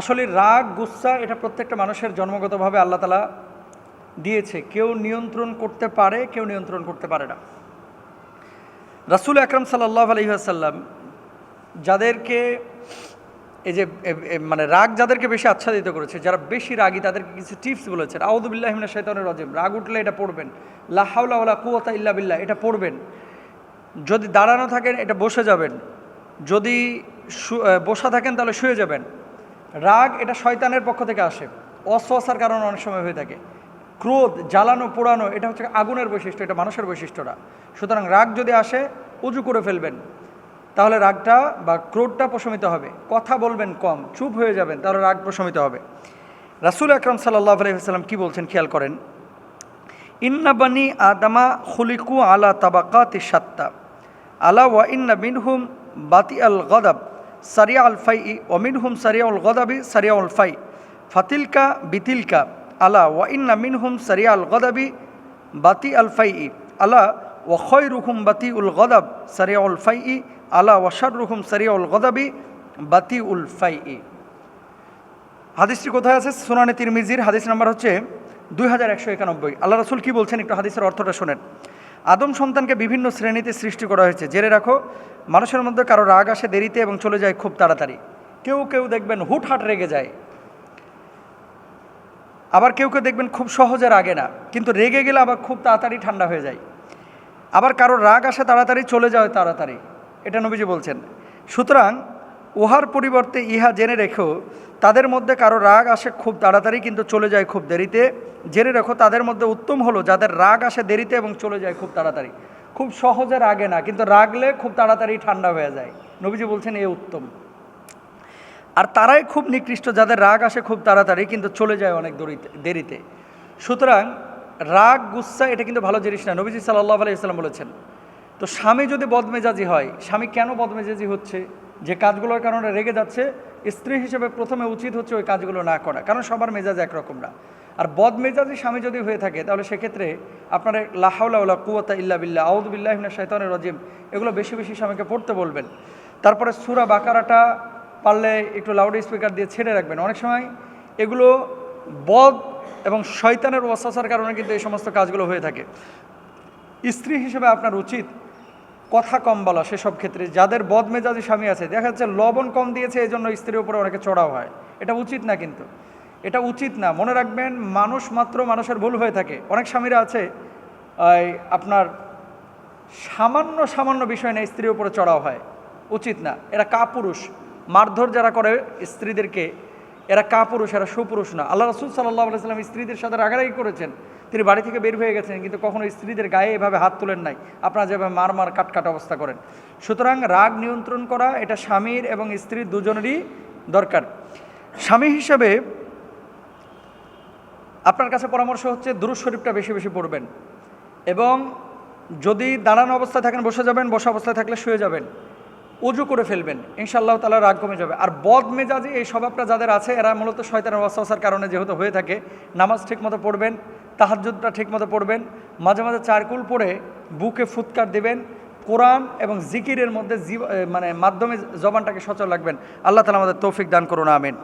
আসলে রাগ গুচ্ছা এটা প্রত্যেকটা মানুষের জন্মগতভাবে আল্লাহ তালা দিয়েছে। কেউ নিয়ন্ত্রণ করতে পারে, কেউ নিয়ন্ত্রণ করতে পারে না। রাসুল আকরম সাল্লাহ আলহিহাসাল্লাম যাদেরকে, এই যে মানে রাগ যাদেরকে বেশি আচ্ছাদিত করেছে, যারা বেশি রাগী, তাদেরকে কিছু টিপস বলেছেন। আউদুবিল্লাহমিনা শৈতানের রজিম। রাগ উঠলে এটা পড়বেন। লাহাউলা কুয়াতা ইল্লা বিল্লাহ, এটা পড়বেন। যদি দাঁড়ানো থাকেন, এটা বসে যাবেন। যদি বসা থাকেন, তাহলে শুয়ে যাবেন। রাগ এটা শয়তানের পক্ষ থেকে আসে। অস্বসার কারণে অনেক সময় হয়ে থাকে। ক্রোধ, জ্বালানো, পোড়ানো, এটা হচ্ছে আগুনের বৈশিষ্ট্য, এটা মানুষের বৈশিষ্ট্যটা। সুতরাং রাগ যদি আসে, উজু করে ফেলবেন। তাহলে রাগটা বা ক্রোধটা প্রশমিত হবে। কথা বলবেন কম, চুপ হয়ে যাবেন, তাহলে রাগ প্রশমিত হবে। রাসুল আকরম সাল্লাহ আলহিহাস্লাম কী বলছেন খেয়াল করেন? ইন্নাবানি আদামা খুলিকু আলা তাবাকাতি সাত্তা আলা ওয়া ইন্না বিনহুম বাতি আল গদাব। সারিয়া আল ফাই ও মিনহুম সারিয়া উল গদাবি সারিয়া উল ফাই। ফাতিলকা বিতিলকা, আলা ওয়া ইন্না মিনহুম সারিয়া আল গদাবি বাতি আল ফাই আলা ওয়া খয় রুহুম বাতি উল গদাব সারিয়া উল ফাই আলা ওয়াশার রুহুম সারিয়া উল গদাবি বাতি উল ফাই ই। হাদিসটি কোথায় আছে? সুনানে তিরমিজির। হাদিস নাম্বার হচ্ছে দুই হাজার একশো একানব্বই। আল্লাহ রসুল কী বলছেন? একটু হাদিসের অর্থটা শোনেন। আদম সন্তানকে বিভিন্ন শ্রেণীতে সৃষ্টি করা হয়েছে। জেনে রাখো, মানুষের মধ্যে কারও রাগ আসে দেরিতে এবং চলে যায় খুব তাড়াতাড়ি। কেউ কেউ দেখবেন হুটহাট রেগে যায়। আবার কেউ কেউ দেখবেন খুব সহজে রাগে না, কিন্তু রেগে গেলে আবার খুব তাড়াতাড়ি ঠান্ডা হয়ে যায়। আবার কারও রাগ আসে তাড়াতাড়ি চলে যায় তাড়াতাড়ি। এটা নবীজি বলছেন। সুতরাং উহার পরিবর্তে ইহা জেনে রেখো, তাদের মধ্যে কারও রাগ আসে খুব তাড়াতাড়ি কিন্তু চলে যায় খুব দেরিতে। জেনে রেখো, তাদের মধ্যে উত্তম হলো যাদের রাগ আসে দেরিতে এবং চলে যায় খুব তাড়াতাড়ি। খুব সহজে রাগে না, কিন্তু রাগলে খুব তাড়াতাড়ি ঠান্ডা হয়ে যায়। নবীজি বলছেন, এ উত্তম। আর তারাই খুব নিকৃষ্ট, যাদের রাগ আসে খুব তাড়াতাড়ি কিন্তু চলে যায় অনেক দরিতে, দেরিতে। সুতরাং রাগ গুচ্ছা এটা কিন্তু ভালো জিনিস না। নবীজি সাল্লাহ আলাইসাল্লাম বলেছেন, তো স্বামী যদি বদমেজাজি হয়, স্বামী কেন বদমেজাজি হচ্ছে? যে কাজগুলোর কারণে রেগে যাচ্ছে, স্ত্রী হিসেবে প্রথমে উচিত হচ্ছে ওই কাজগুলো না করা, কারণ সবার মেজাজ একরকম না। আর বদমেজাজি স্বামী যদি হয়ে থাকে, তাহলে সেক্ষেত্রে আপনার লাহাউলা কুয়াতা ইল্লা বিল্লা বিল্লাহ আউদুবিল্লাহিনা শৈতানের রজিম, এগুলো বেশি বেশি স্বামীকে পড়তে বলবেন। তারপরে সুরা বাকারাটা পারলে একটু লাউড স্পিকার দিয়ে ছেড়ে রাখবেন। অনেক সময় এগুলো বদ এবং শয়তানের ওয়াসাসার কারণে কিন্তু এই সমস্ত কাজগুলো হয়ে থাকে। স্ত্রী হিসেবে আপনার উচিত কথা কম বলা সেসব ক্ষেত্রে, যাদের বদমেজাজি স্বামী আছে, দেখা যাচ্ছে লবণ কম দিয়েছে এই জন্য স্ত্রীর উপরে অনেকে চড়াও হয়। এটা উচিত না কিন্তু। এটা উচিত না। মনে রাখবেন, মানুষ মাত্র মানুষের ভুল হয়ে থাকে। অনেক স্বামীরা আছে আপনার সামান্য সামান্য বিষয় নিয়ে স্ত্রীর উপরে চড়াও হয়। উচিত না। এরা কাপুরুষ। মারধর যারা করে স্ত্রীদেরকে এরা কাপুরুষ, এরা সুপুরুষ না। আল্লাহ রসুল সাল্লাহ আলাইসাল্লাম স্ত্রীদের সাথে রাগারাগি করেছেন। তিনি বাড়ি থেকে বের হয়ে গেছেন, কিন্তু কখনো স্ত্রীদের গায়ে এভাবে হাত তোলেন নাই। আপনারা যেভাবে মার মার কাট কাট অবস্থা করেন। সুতরাং রাগ নিয়ন্ত্রণ করা, এটা স্বামীর এবং স্ত্রীর দুজনেরই দরকার। স্বামী হিসেবে আপনার কাছে পরামর্শ হচ্ছে, দুরুজ শরীফটা বেশি বেশি পড়বেন। এবং যদি দাঁড়ানো অবস্থায় থাকেন, বসে যাবেন, বসা অবস্থায় থাকলে শুয়ে যাবেন। উজু করে ফেলবেন, ইনশাআল্লাহ তালা রাগ কমে যাবে। আর বদ মেজাজি এই স্বভাবটা যাদের আছে, এরা মূলত শয়তানের ওয়াসার কারণে যেহেতু হয়ে থাকে, নামাজ ঠিকমতো পড়বেন তাহাজুদটা ঠিকমতো পড়বেন, মাঝে মাঝে চারকুল পড়ে বুকে ফুৎকার দেবেন, কোরআন এবং জিকিরের মধ্যে মানে মাধ্যমে জবানটাকে সচল রাখবেন। আল্লাহ তালা আমাদের তৌফিক দান করুন, আমিন।